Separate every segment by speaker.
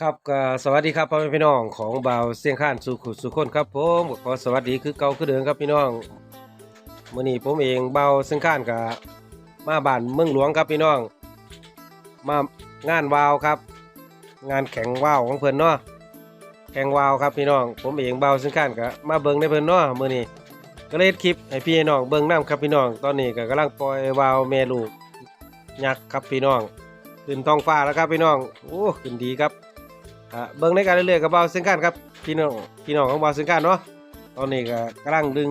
Speaker 1: ครับก็สวัสดีครับพ่อแม่พี่น้องของบ่าวเสียงข้านสู่ขุสู่คนครับผมก็ขอสวัสดีคือเก่าคือเดิมครับพี่น้องมื้อนี้ผมเองเบ่าวเสียงข้านกับมาบ้านเมืองหลวงครับพี่น้อง มางานวาวครับ งานแข่งวาวของเพิ่อนเนาะแข่งวาวครับพี่น้อง ผมเองเบ่าวเสียงข้านกับมาเบิ่งในเพิ่อนเนาะมื้อนี้ก็เลยคลิปให้พี่น้องเบิ่งนํครับพี่น้อง ตอนนี้ก็กำลังปล่อยวาวแม่ลูกยักษ์ครับพี่น้องขึ้นท้องฟ้าแล้วครับพี่น้องโอ้ขึ้นดีครับ อะเบิ่งในการเรื่อยๆกับเบาเส้นกันครับพี่น้องพี่น้องของเบาเส้นกันเนาะตอนนี้ก็กำลังดึง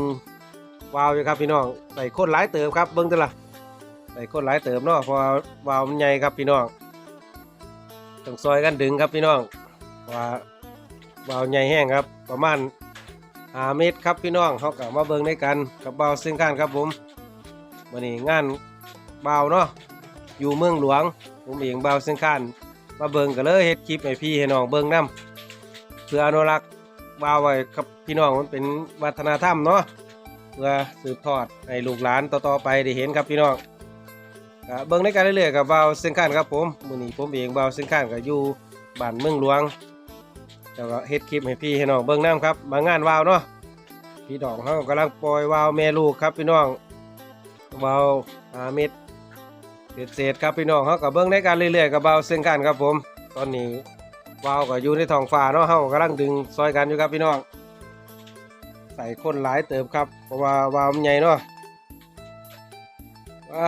Speaker 1: วาล์วอยู่ครับพี่น้องใส่โคตรหลายเติมครับเบิ่งตัวละใส่โคตรหลายเติมเนาะเพราะวาวาล์วมันใหญ่ครับพี่น้องต้องซอยกันดึงครับพี่น้องเพราะว่าวาล์วใหญ่แห้งครับ ประมาณ5เมตรครับพี่น้องเขาก็มาเบิ่งในกันกับเบาเส้นกันครับผมวันนี้งานเบาเนาะอยู่เมืองหลวงผมเองเบาเส้นกัน มาเบิ่งกันเลยเฮ็ดคลิปให้พี่ให้น้องเบิ่งนํเพื่ออนุรักษ์วาวไว้ครับพี่น้องมันเป็นวัฒนธรรมเนาะเพื่อสืบทอดให้ลูกหลานต่อๆไปได้เห็นครับพี่น้องเบิ่งในการเรื่อยๆกับวาวเส้นข้านครับผมมื้อนี้ผมเองวาวเส้นข้านก็อยู่บ้านเมืองหลวงแล้วก็เฮ็ดคลิปให้พี่ให้น้องเบิ่งนํครับมางานวาวเนาะพี่น้องเฮากำลังปล่อยวาวแม่ลูกครับพี่น้องวาวอาเม็ด เศษเศษครับพี่น้องเขากับเบิ้องในการเรื่อยๆกับเบาเส้นกันครับผม ตอนนี้วาวก็อยู่ในท้องฟ้าเนาะเขากำลังดึงซอยกันอยู่ครับพี่น้อง ใส่คนหลายเติมครับ เพราะว่าวาวมันใหญ่เนาะอะ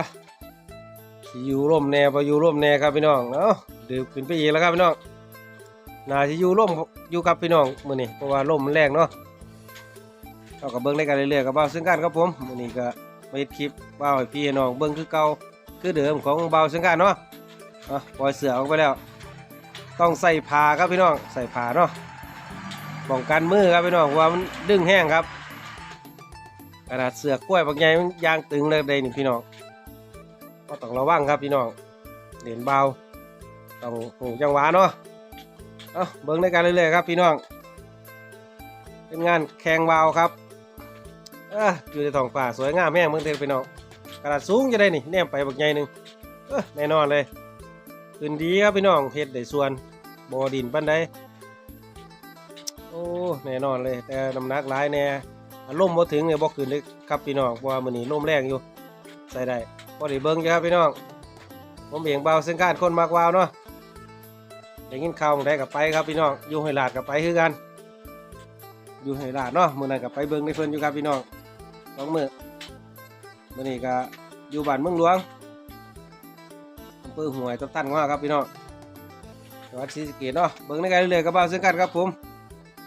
Speaker 1: อยู่ร่มแน่พออยู่ร่มแน่ครับพี่น้องเนาะดื่มขึ้นไปอีกแล้วครับพี่น้องน่าจะอยู่ร่มอยู่ครับพี่น้องมือนี้เพราะว่าร่มมันแรงเนาะเขากับเบิ้งในการเรื่อยๆกับเบาเส้นกันครับผมมือนี้ก็มาเฮ็ดคลิปเบาให้พี่น้องเบิ้งคือเก่า คือเดิมของเบาเชิงกันเนาะอะปล่อยเสือออกไปแล้ว ต้องใส่ผ้าครับพี่น้องใส่ผ้าเนาะป้องกันมือครับพี่น้องว่ามันดึงแห้งครับขนาดเสือกล้วยบางใหญ่มันยางตึงเลยได้นี่พี่น้องก็ต้องระวังครับพี่น้องเด่นเบาต้องหูจังหวะเนาะเอาเบิ้งในการเรื่อยๆครับพี่น้อง เป็นงานแข่งวาครับอออยู่ในท้องฟ้าสวยงามแม่งเมืองเทพพี่น้อง ระดาษสูงจะได้นี่แนมไปบักใหญ่หนึ่งเออแน่นอนเลยขึ้นดีครับพี่น้องเฮ็ดได้ส่วนบอดินปันใดโอ้แน่นอนเลย แต่น้ำหนักหลายแน่อารมบ่ถึงเนี่ยบ่ขึ้นเลยครับพี่น้องเพราะว่ามื้อนี้ลมแรงอยู่ ใส่ได้พอได้เบิ่งอยู่ครับพี่น้องผมเองเบาเส้นการคนมากวาวเนาะได้ยินข่าวหม้กับไปครับพี่น้องอยู่ห้ลาดกับไปคือกัน อยู่ห้ลาดเนาะมื้อนั้นกับไปเบิ่งในเพิ่นอยู่ครับพี่น้องสองมื้อ มื่อนี้ก็อยู่บ้านเมืองหลวงอำเภอห่วยตับตันว่าครับพี่น้องจังหวัดศรีสะเกษเนาะเบิ่งในการเรื่อยๆกับบ่าวซึ่งกันครับผม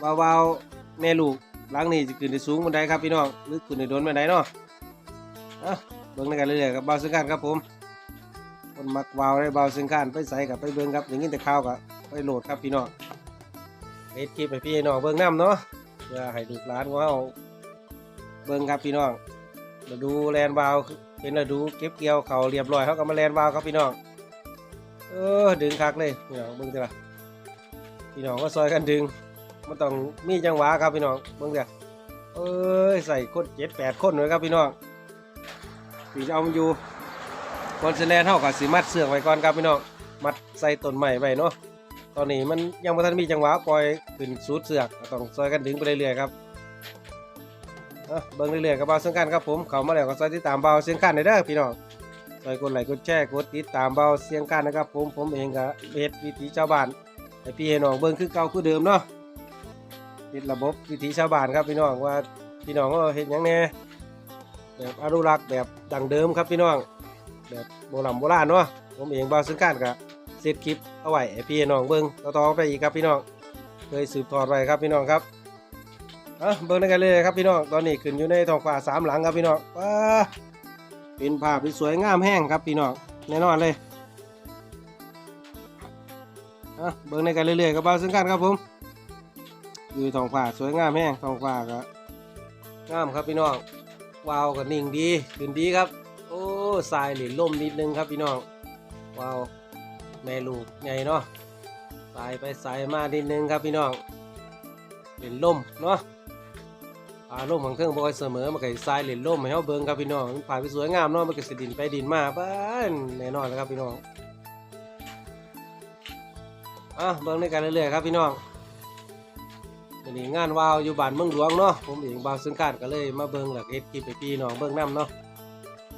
Speaker 1: บ่าวๆแม่ลูกหลังนี้จะขึ้นได้สูงบันไดครับพี่น้องหรือขึ้นได้โดนบันไดเนาะเอาเบิ่งในการเรื่อยๆกับบ่าวซึ่งกันครับผมคนมักวาวได้บ่าวซึ่งกันไปใส่กับไปเบิ่งครับอย่างนี้แต่ข่าวกับไปโหลดครับพี่น้องเฮ็ดคลิปให้พี่น้องเบิ่งน้ำเนาะเพื่อให้ลูกหลานของเราเบิ่งครับพี่น้อง ฤดูแลนวาวเป็นฤดูเก็บเกี่ยวเขาเรียบร้อยเขาก็มาแลนวาวครับพี่น้องเออดึงคักเลยพี่น้องเบิ่งเถอะพี่น้องก็ซอยกันดึงมันต้องมีจังหวะครับพี่น้องเบิ่งเถอะเอ้ยใส่คนเจ็ดแปดคนเลยครับพี่น้องพี่จะเอามันอยู่ก่อนจะแลนเท่ากับสีมัดเสือกไว้ก่อนครับพี่น้องมัดใส่ต้นใหม่ไว้เนาะตอนนี้มันยังไม่ทันมีจังหวะปล่อยขึ้นสูดเสือกต้องซอยกันดึงไปเรื่อยๆครับ เอ้าเบิ่งเรื่อยๆกับเบาเสียงกันครับผมเขามาแล้วก็ซอยติดตามเบาเสียงกันได้เด้อพี่น้องซอยกดไลค์กดแชร์กดติดตามเบาเสียงกันนะครับ ผมผมเองก็เฮ็ดวิถีชาวบ้านให้พี่ให้น้องเบิ่งคือเก่าคือเดิมเนาะเฮ็ดระบบวิถีชาวบ้านครับพี่น้องว่าพี่น้องก็เฮ็ดหยังแน่แบบอนุรักษ์แบบดังเดิมครับพี่น้อง แบบโบราณโบราณเนาะผมเองเบาเสียงกันก็เซตคลิปเอาไว้ให้พี่ให้น้องเบิ่งต่อๆไปอีกครับพี่น้องเคยสืบทอดไว้ครับพี่น้องครับ อะเบิ่งด้กันเลยครับพี่น้องตอนนี้ขึ้นอยู่ในท้องฟ้าสามหลังครับพี่น้องว้าเป็นภาพที่สวยงามแห้งครับพี่น้องแน่นอนเลยอะเบิ่งในกันเรื่อยๆกับบ้าซึ่งกันครับผมอยู่ท้องฟ้าสวยงามแห้งท้องฟ้าก็งามครับพี่น้องวาวก็นิ่งดีขึ้นดีครับ โอ้ทรายหลินล่มนิดนึงครับพี่น้องวาวแม่ลูกใหญ่เนาะสายไปสายมานิดนึงครับพี่น้อง เหลินล่มเนาะอารมของเครื่องบอยเสมอมันก็สิทรายเหรียญล่มให้เฮาเบิ่งครับพี่น้องผ่านไปสวยงามเนาะมันก็สิดินไปดินมาบ้านแน่นอนแล้วครับพี่น้องอะเบิ่งในกันเรื่อยๆครับพี่น้องวันนี้งานวาวอยู่บ้านเมืองหลวงเนาะผมเองบาวซึ่งคาดก็เลยมาเบิ่งหลักเอ็ดคลิปไปพี่น้องเบิ่งน้ำเนาะ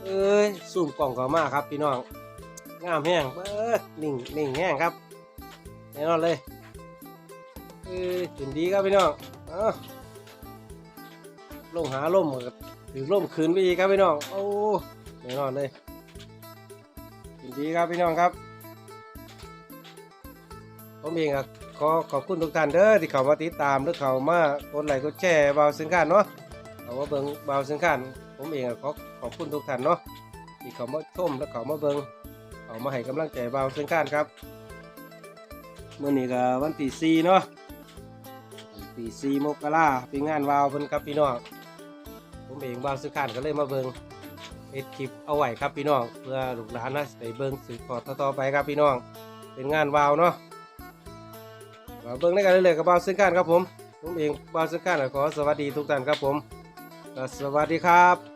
Speaker 1: เอ้ยซูมกล่องเขามาครับพี่น้องงามแห้งเบิดนิ่งนิ่งแห้งครับแน่นอนเลย อ้ยถึงดีครับพี่น้องอ้าลงหาล่มก็ถือล่มคืนไปอีกครับพี่น้อง โอ้แน่นอนเลยถึงดีครับพี่น้องครับผมเองอะขอขอบคุณทุกท่านเด้อที่เข้ามาติดตามหรือเข้ามากดไลค์กดแชร์บาวสินค้านเนาะเอามาเบิ่งบาวสินค้านผมเองขอขอบคุณทุกท่านเนาะที่เข้ามาชมและเข้ามาเบิ่งเข้ามาให้กำลังใจเบาวสินค้านครับเมื้อนี้ก็วันที่4เนาะ วันที่4มกราเป็นงานวาวเพิ่นครับพี่น้องผมเองบาวสินค้านก็เลยมาเบิงเอ็ดคลิปเอาไว้ครับพี่น้องเพื่อลูกหลานนะไปเบิงสืบทอดต่อไปครับพี่น้อง เป็นงานวาวเนาะมาเบิงได้กันเลยๆกับบ่าวซึ่งขันครับผมผมเองบ่าวซึ่งขันขอสวัสดีทุกท่านครับผมสวัสดีครับ